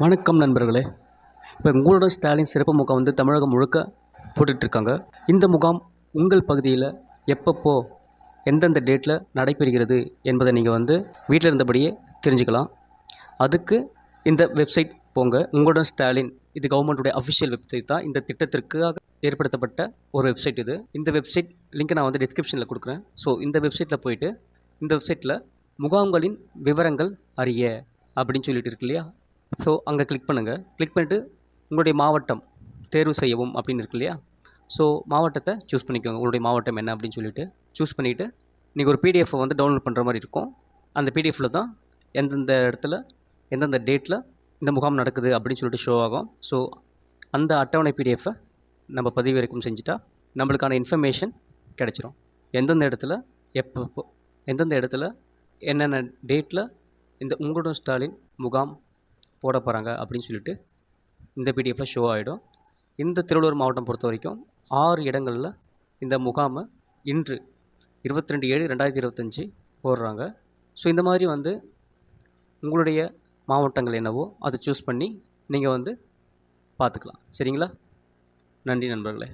வணக்கம் நண்பர்களே. இப்போ உங்களோட ஸ்டாலின் சிறப்பு முகாம் வந்து தமிழகம் முழுக்க போட்டுட்ருக்காங்க இந்த முகாம் உங்கள் பகுதியில் எப்பப்போ எந்தெந்த டேட்டில் நடைபெறுகிறது என்பதை நீங்கள் வந்து வீட்டில் இருந்தபடியே தெரிஞ்சுக்கலாம். அதுக்கு இந்த வெப்சைட் போங்க. உங்களோட ஸ்டாலின் இது கவர்மெண்ட்டுடைய அஃபிஷியல் வெப்சைட் தான். இந்த திட்டத்திற்காக ஏற்படுத்தப்பட்ட ஒரு வெப்சைட் இது. இந்த வெப்சைட் லிங்க்கை நான் வந்து டிஸ்கிரிப்ஷனில் கொடுக்குறேன். ஸோ இந்த வெப்சைட்டில் போயிட்டு இந்த வெப்சைட்டில் முகாம்களின் விவரங்கள் அறிய அப்படின்னு சொல்லிட்டு இருக்கு இல்லையா? ஸோ அங்கே கிளிக் பண்ணுங்கள் கிளிக் பண்ணிவிட்டு உங்களுடைய மாவட்டம் தேர்வு செய்யவும் அப்படின்னு இருக்கு இல்லையா? ஸோ மாவட்டத்தை சூஸ் பண்ணிக்கோங்க. உங்களுடைய மாவட்டம் என்ன அப்படின்னு சொல்லிட்டு சூஸ் பண்ணிவிட்டு நீங்கள் ஒரு பிடிஎஃப்பை வந்து டவுன்லோட் பண்ணுற மாதிரி இருக்கும். அந்த பிடிஎஃப்பில் தான் எந்தெந்த இடத்துல எந்தெந்த டேட்டில் இந்த முகாம் நடக்குது அப்படின்னு சொல்லிட்டு ஷோ ஆகும். ஸோ அந்த அட்டவணை பிடிஎஃப்பை நம்ம பதிவிறக்கம் செஞ்சுட்டா நம்மளுக்கான இன்ஃபர்மேஷன் கிடச்சிரும். எந்தெந்த இடத்துல எப்போ எந்தெந்த இடத்துல என்னென்ன டேட்டில் இந்த உங்களோட ஸ்டாலின் முகாம் போட போகிறாங்க அப்படின்னு சொல்லிட்டு இந்த பிடிஎஃப்பில் ஷோ ஆகிடும் இந்த திருவள்ளூர் மாவட்டம் பொறுத்த வரைக்கும் ஆறு இடங்களில் இந்த முகாமை இன்று இருபத்தி ரெண்டு ஏழு ரெண்டாயிரத்தி இருபத்தஞ்சி போடுறாங்க. ஸோ இந்த மாதிரி வந்து உங்களுடைய மாவட்டங்கள் என்னவோ அதை சூஸ் பண்ணி நீங்கள் வந்து பார்த்துக்கலாம். சரிங்களா? நன்றி நண்பர்களே.